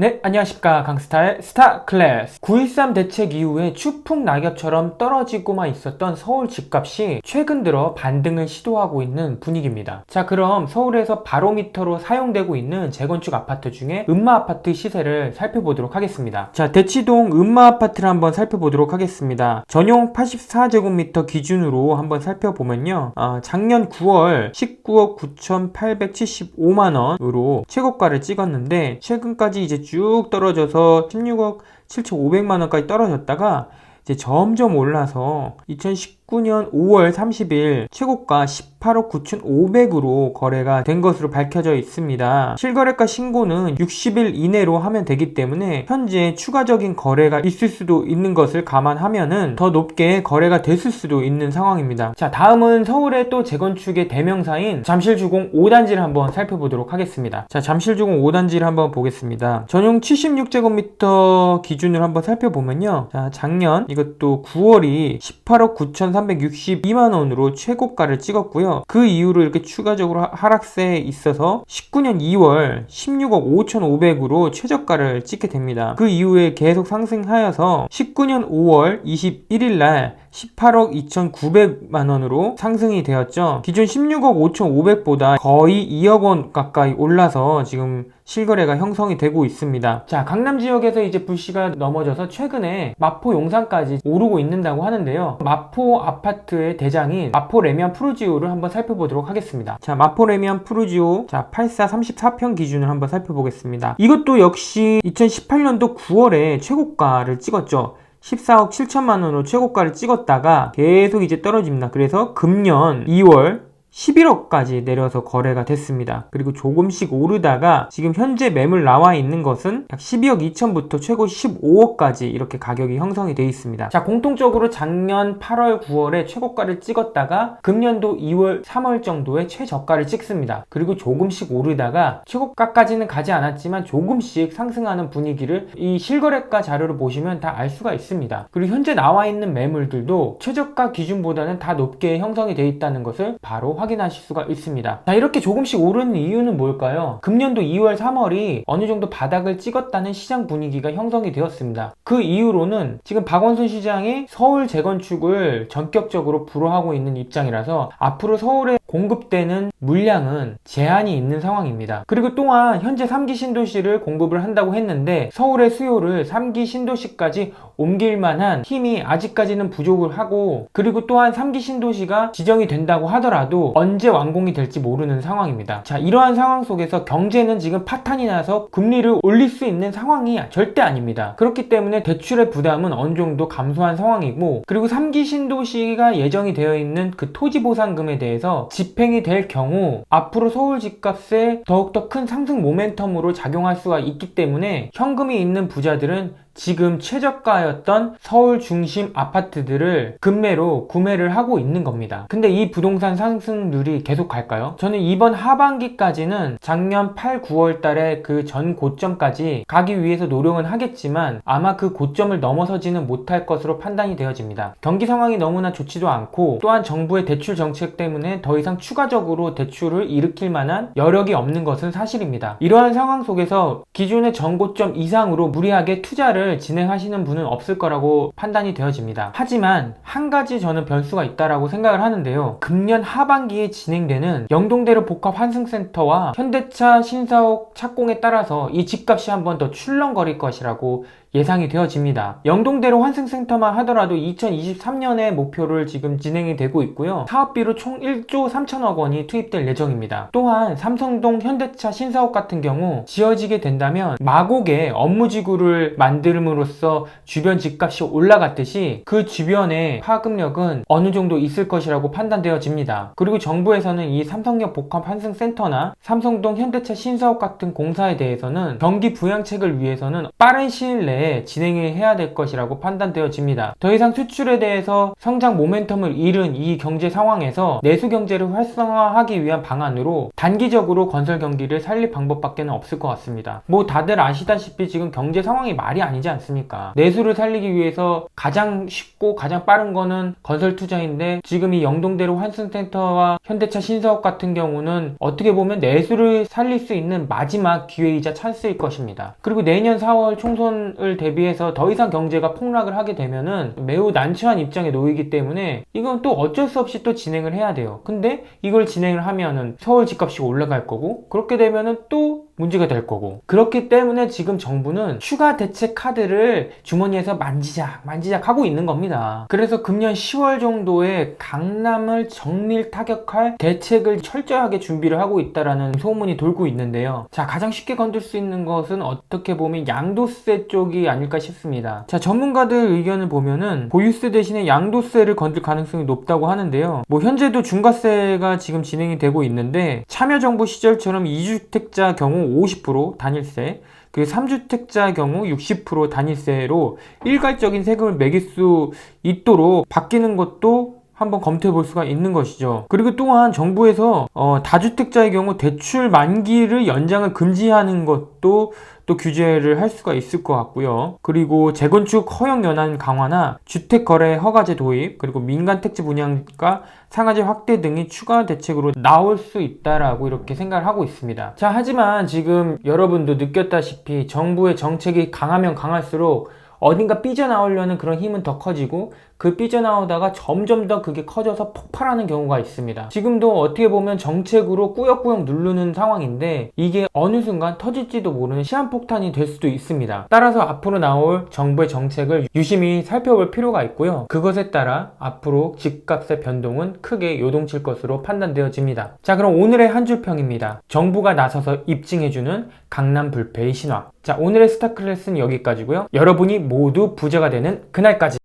네, 안녕하십니까. 강스타의 스타 클래스. 9.13 대책 이후에 추풍 낙엽처럼 떨어지고만 있었던 서울 집값이 최근 들어 반등을 시도하고 있는 분위기입니다. 자, 그럼 서울에서 바로미터로 사용되고 있는 재건축 아파트 중에 음마 아파트 시세를 살펴보도록 하겠습니다. 자, 대치동 음마 아파트를 한번 살펴보도록 하겠습니다. 전용 84제곱미터 기준으로 한번 살펴보면요. 아, 작년 9월 19억 9,875만원으로 최고가를 찍었는데, 최근까지 이제 쭉 떨어져서 16억 7,500만 원까지 떨어졌다가 이제 점점 올라서 2019 년 5월 30일 최고가 18억 9,500으로 거래가 된 것으로 밝혀져 있습니다. 실거래가 신고는 60일 이내로 하면 되기 때문에 현재 추가적인 거래가 있을 수도 있는 것을 감안하면은 더 높게 거래가 됐을 수도 있는 상황입니다. 자, 다음은 서울의 또 재건축의 대명사인 잠실주공 5단지를 한번 살펴보도록 하겠습니다. 자, 잠실주공 5단지를 한번 보겠습니다. 전용 76제곱미터 기준으로 한번 살펴보면요. 자, 작년 이것도 9월이 18억 9,362만 원으로 최고가를 찍었고요. 그 이후로 이렇게 추가적으로 하락세에 있어서 19년 2월 16억 5,500으로 최저가를 찍게 됩니다. 그 이후에 계속 상승하여서 19년 5월 21일 날 18억 2,900만 원으로 상승이 되었죠. 기존 16억 5,500보다 거의 2억 원 가까이 올라서 지금 실거래가 형성이 되고 있습니다. 자, 강남 지역에서 이제 불씨가 넘어져서 최근에 마포 용산까지 오르고 있는다고 하는데요. 마포 아파트의 대장인 마포 레미안 푸르지오를 한번 살펴보도록 하겠습니다. 자, 마포 레미안 푸르지오 자, 84 34평 기준을 한번 살펴보겠습니다. 이것도 역시 2018년도 9월에 최고가를 찍었죠. 14억 7천만 원으로 최고가를 찍었다가 계속 이제 떨어집니다. 그래서 금년 2월 11억까지 내려서 거래가 됐습니다. 그리고 조금씩 오르다가 지금 현재 매물 나와 있는 것은 약 12억 2천부터 최고 15억까지 이렇게 가격이 형성이 되어 있습니다. 자, 공통적으로 작년 8월, 9월에 최고가를 찍었다가 금년도 2월, 3월 정도에 최저가를 찍습니다. 그리고 조금씩 오르다가 최고가까지는 가지 않았지만 조금씩 상승하는 분위기를 이 실거래가 자료를 보시면 다 알 수가 있습니다. 그리고 현재 나와 있는 매물들도 최저가 기준보다는 다 높게 형성이 되어 있다는 것을 바로 확인하실 수가 있습니다. 자, 이렇게 조금씩 오르는 이유는 뭘까요? 금년도 2월, 3월이 어느 정도 바닥을 찍었다는 시장 분위기가 형성이 되었습니다. 그 이후로는 지금 박원순 시장이 서울 재건축을 전격적으로 불허하고 있는 입장이라서 앞으로 서울에 공급되는 물량은 제한이 있는 상황입니다. 그리고 또한 현재 3기 신도시를 공급을 한다고 했는데 서울의 수요를 3기 신도시까지 옮길 만한 힘이 아직까지는 부족을 하고 그리고 또한 3기 신도시가 지정이 된다고 하더라도 언제 완공이 될지 모르는 상황입니다. 자, 이러한 상황 속에서 경제는 지금 파탄이 나서 금리를 올릴 수 있는 상황이 절대 아닙니다. 그렇기 때문에 대출의 부담은 어느 정도 감소한 상황이고 그리고 3기 신도시가 예정이 되어 있는 그 토지 보상금에 대해서 집행이 될 경우 앞으로 서울 집값에 더욱더 큰 상승 모멘텀으로 작용할 수가 있기 때문에 현금이 있는 부자들은 지금 최저가였던 서울 중심 아파트들을 급매로 구매를 하고 있는 겁니다. 근데 이 부동산 상승률이 계속 갈까요? 저는 이번 하반기까지는 작년 8, 9월 달에 그 전 고점까지 가기 위해서 노력은 하겠지만 아마 그 고점을 넘어서지는 못할 것으로 판단이 되어집니다. 경기 상황이 너무나 좋지도 않고 또한 정부의 대출 정책 때문에 더 이상 추가적으로 대출을 일으킬 만한 여력이 없는 것은 사실입니다. 이러한 상황 속에서 기존의 전고점 이상으로 무리하게 투자를 진행하시는 분은 없을 거라고 판단이 되어집니다. 하지만 한 가지 저는 변수가 있다라고 생각을 하는데요. 금년 하반기에 진행되는 영동대로 복합 환승센터와 현대차 신사옥 착공에 따라서 이 집값이 한번 더 출렁거릴 것이라고 예상이 되어집니다. 영동대로 환승센터만 하더라도 2023년에 목표를 지금 진행이 되고 있고요. 사업비로 총 1조 3천억 원이 투입될 예정입니다. 또한 삼성동 현대차 신사옥 같은 경우 지어지게 된다면 마곡에 업무지구를 만듦으로써 주변 집값이 올라갔듯이 그 주변에 파급력은 어느 정도 있을 것이라고 판단되어집니다. 그리고 정부에서는 이 삼성역 복합 환승센터나 삼성동 현대차 신사옥 같은 공사에 대해서는 경기 부양책을 위해서는 빠른 시일 내에 내에 진행을 해야 될 것이라고 판단되어집니다. 더 이상 수출에 대해서 성장 모멘텀을 잃은 이 경제 상황에서 내수 경제를 활성화하기 위한 방안으로 단기적으로 건설 경기를 살릴 방법밖에 없을 것 같습니다. 뭐 다들 아시다시피 지금 경제 상황이 말이. 아니지 않습니까? 내수를 살리기 위해서 가장 쉽고 가장 빠른 거는 건설 투자인데 지금 이 영동대로 환승센터와 현대차 신사업 같은 경우는 어떻게 보면 내수를 살릴 수 있는 마지막 기회이자 찬스일 것입니다. 그리고 내년 4월 총선을 대비해서 더 이상 경제가 폭락을 하게 되면은 매우 난처한 입장에 놓이기 때문에 이건 또 어쩔 수 없이 또 진행을 해야 돼요. 근데 이걸 진행을 하면은 서울 집값이 올라갈 거고 그렇게 되면은 또 문제가 될 거고 그렇기 때문에 지금 정부는 추가 대책 카드를 주머니에서 만지작 만지작 하고 있는 겁니다. 그래서 금년 10월 정도에 강남을 정밀 타격할 대책을 철저하게 준비를 하고 있다라는 소문이 돌고 있는데요. 자 가장 쉽게 건들 수 있는 것은 어떻게 보면 양도세 쪽이 아닐까 싶습니다. 자 전문가들 의견을 보면은 보유세 대신에 양도세를 건들 가능성이 높다고 하는데요. 뭐 현재도 중과세가 지금 진행이 되고 있는데 참여정부 시절처럼 2주택자 경우 50% 단일세 그 3주택자 경우 60% 단일세로 일괄적인 세금을 매길 수 있도록 바뀌는 것도 한번 검토해 볼 수가 있는 것이죠. 그리고 또한 정부에서 어, 다주택자의 경우 대출 만기를 연장을 금지하는 것도 또 규제를 할 수가 있을 것 같고요. 그리고 재건축 허용 연한 강화나 주택 거래 허가제 도입, 그리고 민간 택지 분양가 상한제 확대 등이 추가 대책으로 나올 수 있다라고 이렇게 생각을 하고 있습니다. 자, 하지만 지금 여러분도 느꼈다시피 정부의 정책이 강하면 강할수록 어딘가 삐져나오려는 그런 힘은 더 커지고 그 삐져나오다가 점점 더 그게 커져서 폭발하는 경우가 있습니다. 지금도 어떻게 보면 정책으로 꾸역꾸역 누르는 상황인데 이게 어느 순간 터질지도 모르는 시한폭탄이 될 수도 있습니다. 따라서 앞으로 나올 정부의 정책을 유심히 살펴볼 필요가 있고요. 그것에 따라 앞으로 집값의 변동은 크게 요동칠 것으로 판단되어집니다. 자 그럼 오늘의 한 줄평입니다. 정부가 나서서 입증해주는 강남 불패의 신화. 자 오늘의 스타클래스는 여기까지고요. 여러분이 모두 부자가 되는 그날까지